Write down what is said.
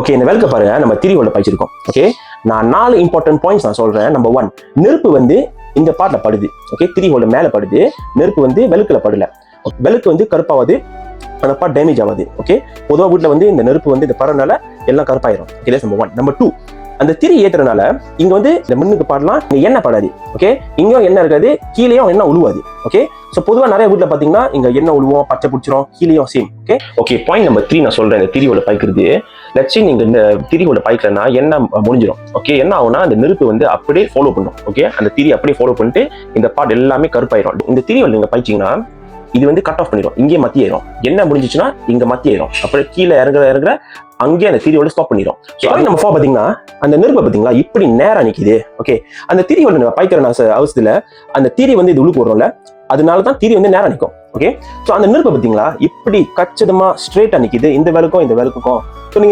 Okay இந்த வேலைக்கு பாருங்க. நம்ம திரிவோட பாய்ச்சிருக்கோம் ஓகே நான் நாலு இம்பார்ட்டன்ட் பாயிண்ட்ஸ் நான் சொல்றேன். நம்பர் ஒன் நெருப்பு வந்து இந்த பாட்டில் படுது. ஓகே திரிவோட மேல படுது. நெருப்பு வந்து வெளுக்குல படல. வெளுக்கு வந்து கருப்பாவது அந்த பார்ட் டேமேஜ் ஆகாது ஓகே பொதுவாக வீட்டில் வந்து இந்த நெருப்பு வந்து இந்த பறனால எல்லாம் கருப்பாயிரும். Okay number one number two அந்த திரி ஏத்துறதுனால இங்க வந்து இந்த மின்னுக்கு பாடலாம் இங்க எண்ணெய் படாது ஓகே இங்கேயும் எண்ணெய் இருக்காது கீழேயும் எண்ணெய் உழுவாது ஓகே ஸோ பொதுவாக நிறைய வீட்டில் பார்த்தீங்கன்னா இங்க எண்ணெய் உழுவோம் பச்சை பிடிச்சிரும் கீழேயும் same okay okay point number three நான் சொல்றேன் இந்த திரியோட பாய்க்கிறது லட்சி நீங்க இந்த திரியோட பாய்க்கலன்னா எண்ணெய் முடிஞ்சிடும் ஓகே என்ன ஆகும்னா அந்த நெருப்பு வந்து அப்படியே ஃபாலோ பண்ணும் ஓகே அந்த திரி அப்படியே ஃபாலோ பண்ணிட்டு இந்த பாட் எல்லாமே கருப்பாயிரும். இந்த திரியோட நீங்க பாய்ச்சிங்கன்னா இது வந்து கட் ஆஃப் பண்ணிடும் இங்கேயே மத்தியாயிரும் என்ன முடிஞ்சிச்சுன்னா இங்க மத்தியாயிரும் அப்புறம் கீழே இறங்குற இறங்குற அங்கேயே அந்த திரியோட ஸ்டாப் பண்ணிடும் ஸோ நம்ம ஃபோ பார்த்தீங்கன்னா அந்த நெருப்பை பார்த்தீங்களா இப்படி நேரம் நிக்குது. ஓகே அந்த திரியோட நம்ம பாய்க்கிற நா- அந்த திரி வந்து இது உள்ளுக்கு வரும்ல அதனால தான் திரி வந்து நேரம் நிற்கும் ஓகே ஸோ அந்த நெருப்பை பார்த்தீங்களா இப்படி கச்சிதமா ஸ்ட்ரெயிட்டா நிக்குது. இந்த விளக்கும் இந்த விளக்குக்கும். ஸோ நீங்கள்